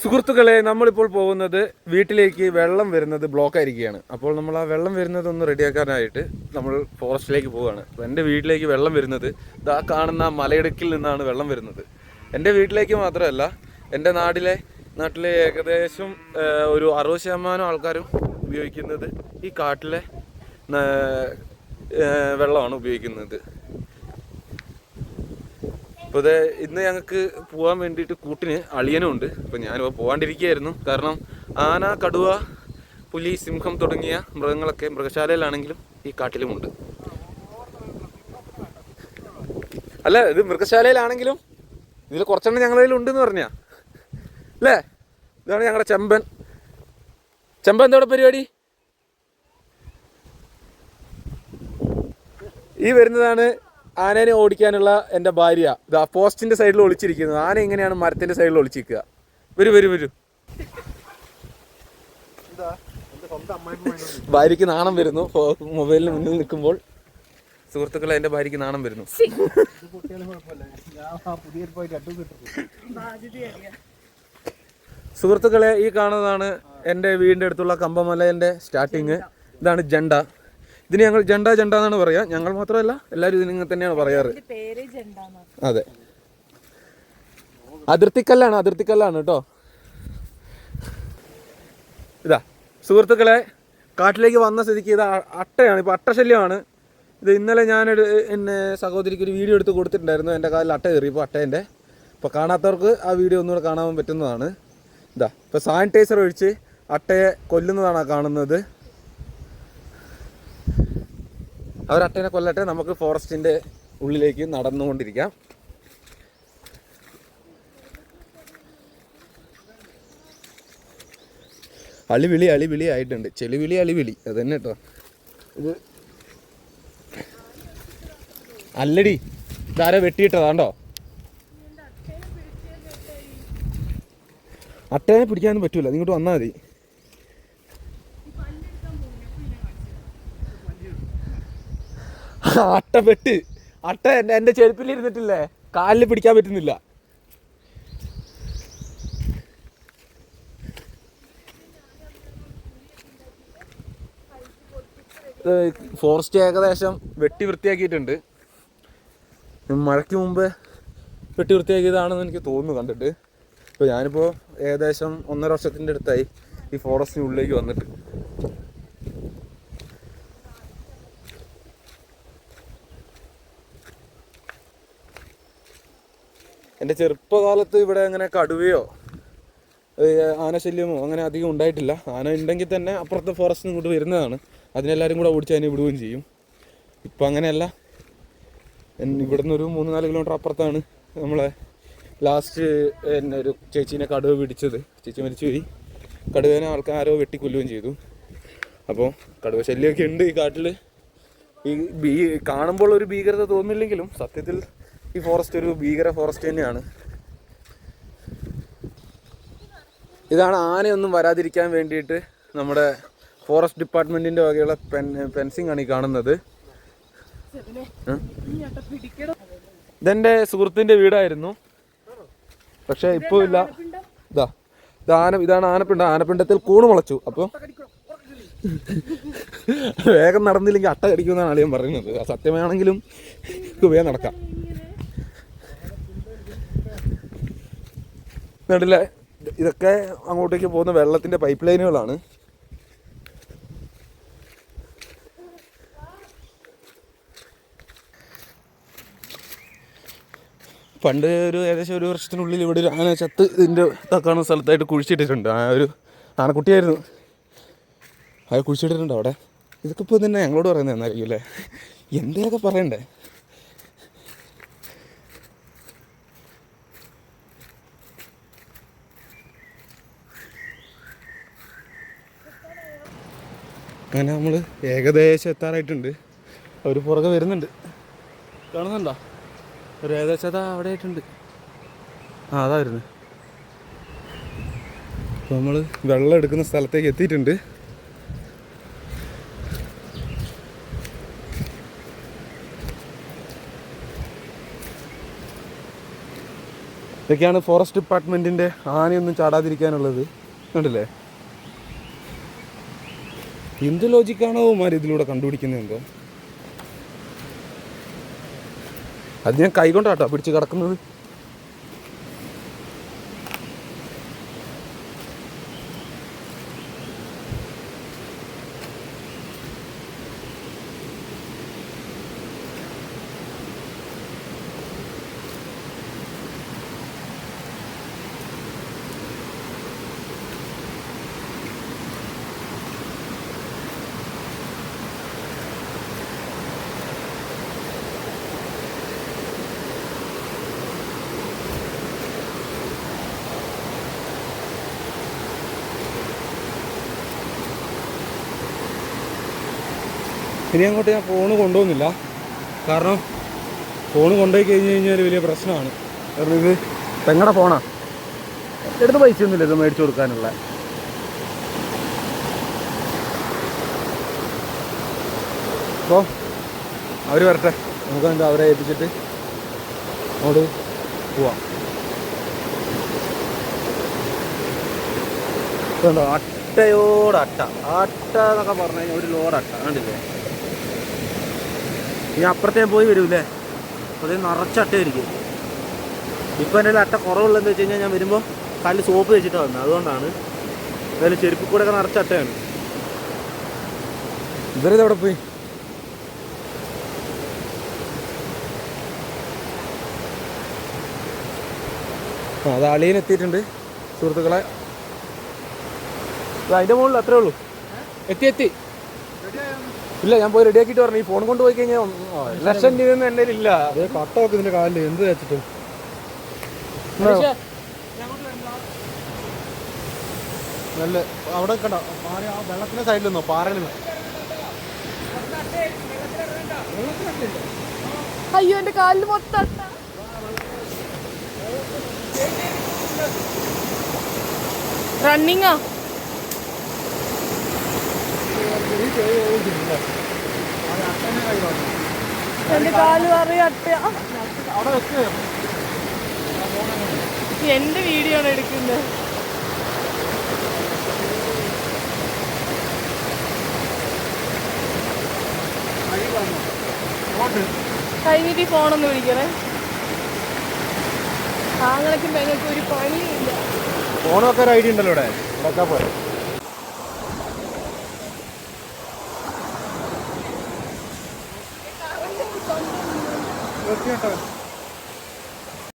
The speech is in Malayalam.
സുഹൃത്തുക്കളെ നമ്മളിപ്പോൾ പോകുന്നത് വീട്ടിലേക്ക് വെള്ളം വരുന്നത് ബ്ലോക്ക് ആയിരിക്കുകയാണ്. അപ്പോൾ നമ്മൾ ആ വെള്ളം വരുന്നത് ഒന്ന് റെഡിയാക്കാനായിട്ട് നമ്മൾ ഫോറസ്റ്റിലേക്ക് പോവുകയാണ്. എന്റെ വീട്ടിലേക്ക് വെള്ളം വരുന്നത് ഇതാ കാണുന്ന മലയിടുക്കിൽ നിന്നാണ് വെള്ളം വരുന്നത്. എന്റെ വീട്ടിലേക്ക് മാത്രമല്ല എന്റെ നാട്ടിലെ നാട്ടിലെ ഏകദേശം ഒരു അറുപത് ശതമാനം ആൾക്കാരും ഉപയോഗിക്കുന്നത് ഈ കാട്ടിലെ വെള്ളമാണ് ഉപയോഗിക്കുന്നത്. അപ്പോൾ ഇത് ഇന്ന് ഞങ്ങൾക്ക് പോകാൻ വേണ്ടിയിട്ട് കൂട്ടിന് അളിയനും ഉണ്ട് അപ്പോൾ ഞാനിപ്പോൾ പോകാണ്ടിരിക്കുകയായിരുന്നു കാരണം ആന കടുവ പുലി സിംഹം തുടങ്ങിയ മൃഗങ്ങളൊക്കെ മൃഗശാലയിലാണെങ്കിലും ഈ കാട്ടിലുമുണ്ട്. അല്ല ഇത് മൃഗശാലയിലാണെങ്കിലും ഇതിൽ കുറച്ചെണ്ണം ഞങ്ങളുടെ കയ്യിൽ ഉണ്ടെന്ന് പറഞ്ഞാ? അല്ലേ? ഇതാണ് ഞങ്ങളുടെ ചെമ്പൻ. ചെമ്പൻ എന്തോടെ പരിപാടി? ഈ വരുന്നതാണ് ആനേനെ ഓടിക്കാനുള്ള എന്റെ ഭാര്യ. ഇതാ പോസ്റ്റിന്റെ സൈഡിൽ ഒളിച്ചിരിക്കുന്നത്. ആന എങ്ങനെയാണ് മരത്തിന്റെ സൈഡിൽ ഒളിച്ചിരിക്കുക? വരൂ വരൂ വരൂ. ഭാര്യയ്ക്ക് നാണം വരുന്നു. മൊബൈലിന് മുന്നിൽ നിൽക്കുമ്പോൾ സുഹൃത്തുക്കളെ എന്റെ ഭാര്യക്ക് നാണം വരുന്നു. സുഹൃത്തുക്കളെ ഈ കാണുന്നതാണ് എന്റെ വീടിന്റെ അടുത്തുള്ള കമ്പമലേന്റെ സ്റ്റാർട്ടിങ് ഇതാണ് ജണ്ട. ഇതിന് ഞങ്ങൾ ജണ്ട ജണ്ട എന്നാണ് പറയാ. ഞങ്ങൾ മാത്രമല്ല എല്ലാവരും ഇതിന് ഇങ്ങനെ തന്നെയാണ് പറയാറ്. അതെ. അതിർത്തിക്കല്ലാണ് അതിർത്തിക്കല്ലാണ് കേട്ടോ. ഇതാ സുഹൃത്തുക്കളെ കാട്ടിലേക്ക് വന്ന സ്ഥിതിക്ക് ഇത് അട്ടയാണ് ഇപ്പോൾ അട്ടശല്യമാണ്. ഇത് ഇന്നലെ ഞാൻ എന്നെ സഹോദരിക്ക് ഒരു വീഡിയോ എടുത്ത് കൊടുത്തിട്ടുണ്ടായിരുന്നു. എന്റെ കാലിൽ അട്ട കയറി ഇപ്പോൾ അട്ടേന്റെ. അപ്പോൾ കാണാത്തവർക്ക് ആ വീഡിയോ ഒന്നുകൂടെ കാണാൻ പറ്റുന്നതാണ്. ഇതാ ഇപ്പോൾ സാനിറ്റൈസർ ഒഴിച്ച് അട്ടയെ കൊല്ലുന്നതാണ് കാണുന്നത്. അവർ അട്ടേനെ കൊല്ലട്ടെ നമുക്ക് ഫോറസ്റ്റിന്റെ ഉള്ളിലേക്ക് നടന്നുകൊണ്ടിരിക്കാം. അളിവിളി അളിവിളി ആയിട്ടുണ്ട്. ചെളിവിളി അളിവിളി. അത് തന്നെ കേട്ടോ ഇത് അല്ലടി ഇതാരോ വെട്ടിയിട്ടതാണ്ടോ അട്ടേനെ പിടിക്കാനൊന്നും പറ്റൂല. നിങ്ങോട്ട് വന്നാൽ മതി. അട്ട പെട്ട്. അട്ട എന്റെ എന്റെ ചെരുപ്പിൽ ഇരുന്നിട്ടില്ലേ? കാലിൽ പിടിക്കാൻ പറ്റുന്നില്ല. ഫോറസ്റ്റ് ഏകദേശം വെട്ടി വൃത്തിയാക്കിയിട്ടുണ്ട്. മഴയ്ക്ക് മുമ്പ് വെട്ടി വൃത്തിയാക്കിയതാണെന്ന് എനിക്ക് തോന്നുന്നു കണ്ടിട്ട്. ഇപ്പോൾ ഞാനിപ്പോൾ ഏകദേശം ഒന്നര വർഷത്തിന്റെ അടുത്തായി ഈ ഫോറസ്റ്റിനുള്ളിലേക്ക് വന്നിട്ട്. എന്റെ ചെറുപ്പകാലത്ത് ഇവിടെ അങ്ങനെ കടുവയോ ആനശല്യമോ അങ്ങനെ അധികം ഉണ്ടായിട്ടില്ല. ആന ഉണ്ടെങ്കിൽ തന്നെ അപ്പുറത്തെ ഫോറസ്റ്റിൽ ഇങ്ങോട്ട് വരുന്നതാണ്. അതിനെല്ലാവരും കൂടെ ഓടിച്ച് അതിനെ വിടുകയും ചെയ്യും. ഇപ്പം അങ്ങനെയല്ല. ഇവിടെ നിന്ന് ഒരു മൂന്ന് നാല് കിലോമീറ്റർ അപ്പുറത്താണ് നമ്മളെ ലാസ്റ്റ് എന്നെ ഒരു ചേച്ചീനെ കടുവ പിടിച്ചത്. ചേച്ചി മരിച്ചു പോയി. കടുവേനെ ആൾക്കാരോ വെട്ടിക്കൊല്ലുകയും ചെയ്തു. അപ്പോൾ കടുവ ശല്യമൊക്കെ ഉണ്ട് ഈ കാട്ടിൽ ഈ ഭീ കാണുമ്പോൾ ഒരു ഭീകരത തോന്നില്ലെങ്കിലും സത്യത്തിൽ ഈ ഫോറസ്റ്റ് ഒരു ഭീകര ഫോറസ്റ്റ് തന്നെയാണ്. ഇതാണ് ആനയൊന്നും വരാതിരിക്കാൻ വേണ്ടിയിട്ട് നമ്മുടെ ഫോറസ്റ്റ് ഡിപ്പാർട്ട്മെന്റിന്റെ വകയുള്ള പെൻ ഫെൻസിങ് ആണ് ഈ കാണുന്നത്. ഇതെന്റെ സുഹൃത്തിന്റെ വീടായിരുന്നു. പക്ഷെ ഇപ്പോൾ ഇല്ല. ഇതാ ഇത് ആന ഇതാണ് ആനപ്പിണ്ട. ആനപ്പിണ്ടത്തിൽ കൂണ് മുളച്ചു. അപ്പോൾ വേഗം നടന്നില്ലെങ്കിൽ അട്ട കടിക്കുമെന്നാണ് അളിയൻ പറയുന്നത്. സത്യമാണെങ്കിലും വേഗം നടക്കാം. നടിലെ ഇതൊക്കെ അങ്ങോട്ടേക്ക് പോകുന്ന വെള്ളത്തിന്റെ പൈപ്പ് ലൈനുകളാണ് പണ്ട് ഒരു ഏകദേശം ഒരു വർഷത്തിനുള്ളിൽ ഇവിടെ ഒരു ആന ചത്ത് ഇതിന്റെ കാണുന്ന സ്ഥലത്തായിട്ട് കുഴിച്ചിട്ടിട്ടുണ്ട്. ആ ഒരു ആനക്കുട്ടിയായിരുന്നു. അത് കുഴിച്ചിട്ടിട്ടുണ്ട് അവിടെ. ഇതൊക്കെ ഇപ്പോൾ തന്നെ ഞങ്ങളോട് പറയുന്നത് എന്നായിരിക്കും അല്ലേ എന്തെങ്കിലുമൊക്കെ പറയണ്ടേ? അങ്ങനെ നമ്മൾ ഏകദേശം എത്താറായിട്ടുണ്ട്. അവർ പുറകെ വരുന്നുണ്ട്. കാണുന്നുണ്ടോ? ഒരു ഏകദേശം അതാ അവിടെ ആയിട്ടുണ്ട്. ആ അതാ വരുന്നത് അപ്പോൾ നമ്മൾ വെള്ളം എടുക്കുന്ന സ്ഥലത്തേക്ക് എത്തിയിട്ടുണ്ട്. ഇതൊക്കെയാണ് ഫോറസ്റ്റ് ഡിപ്പാർട്ട്മെന്റിന്റെ ആനയൊന്നും ചാടാതിരിക്കാനുള്ളത്. കണ്ടില്ലേ? എന്ത് ലോജിക്കാണോ അവന്മാർ ഇതിലൂടെ കണ്ടുപിടിക്കുന്നത് എന്തോ? അത് ഞാൻ കൈകൊണ്ടാട്ടോ പിടിച്ച് കിടക്കുന്നത്. ഇനി അങ്ങോട്ട് ഞാൻ ഫോണ് കൊണ്ടുപോകുന്നില്ല കാരണം ഫോൺ കൊണ്ടുപോയി കഴിഞ്ഞ് കഴിഞ്ഞാൽ വലിയ പ്രശ്നമാണ്. കാരണം ഇത് പെങ്ങടെ ഫോണാ എടുത്ത് പൈസ ഒന്നുമില്ല ഇത് മേടിച്ചു കൊടുക്കാനുള്ള. അപ്പോൾ അവർ വരട്ടെ. നമുക്ക് എന്താ അവരെ ഏൽപ്പിച്ചിട്ട് അങ്ങോട്ട് പോവാം. അട്ടയോട് അട്ട. അട്ട എന്നൊക്കെ പറഞ്ഞു കഴിഞ്ഞാൽ ഒരു ലോഡ് അട്ട. കണ്ടില്ലേ? ഇനി അപ്പുറത്തേ പോയി വരൂലേ അത് നിറച്ചട്ടയായിരിക്കും ഇപ്പം എന്റെ അട്ട കുറവുള്ളതെന്ന് വെച്ച് കഴിഞ്ഞാൽ ഞാൻ വരുമ്പോൾ കാലിൽ സോപ്പ് വെച്ചിട്ട് വന്നത് അതുകൊണ്ടാണ് അതിൽ ചെരുപ്പ് കൂടെ ഒക്കെ നിറച്ച അട്ടയാണ്. ഇവരിത് എവിടെ പോയി? അത് അളിയൻ എത്തിയിട്ടുണ്ട് സുഹൃത്തുക്കളെ. അതിന്റെ അതിന്റെ മുകളിൽ അത്രേ ഉള്ളൂ. എത്തി എത്തി. ഇല്ല ഞാൻ പോയി റെഡി ആക്കിയിട്ട് പറഞ്ഞു. ഈ ഫോൺ കൊണ്ട് പോയി കഴിഞ്ഞാൽ ലക്ഷം രൂപ എന്റെ ഇല്ല കട്ടൊക്കെ ഇതിന്റെ കാലിൽ എന്ത് വെച്ചിട്ട്? നല്ല അവിടെ കണ്ടോ? പാറ ആ വെള്ളത്തിന്റെ സൈഡിൽ നിന്നോ? പാറയിൽ നിന്ന്? അയ്യോ എന്റെ കാലിൽ മൊത്തം. റണ്ണിങ്ങാ എന്റെ കാൽ വെച്ച് എന്റെ വീഡിയോ ആണ് എടുക്കുന്നത്. കഴിഞ്ഞിട്ട് ഫോണൊന്ന് വിളിക്കണേ. ആങ്ങളൊക്കെ പെങ്ങൾക്ക് ഒരു പണിയില്ല ഫോണൊക്കെ ഒരു ഐഡിയ ഉണ്ടല്ലോ ഇവിടെ. ഇവിടെയൊക്കെ തീർച്ചയായിട്ടും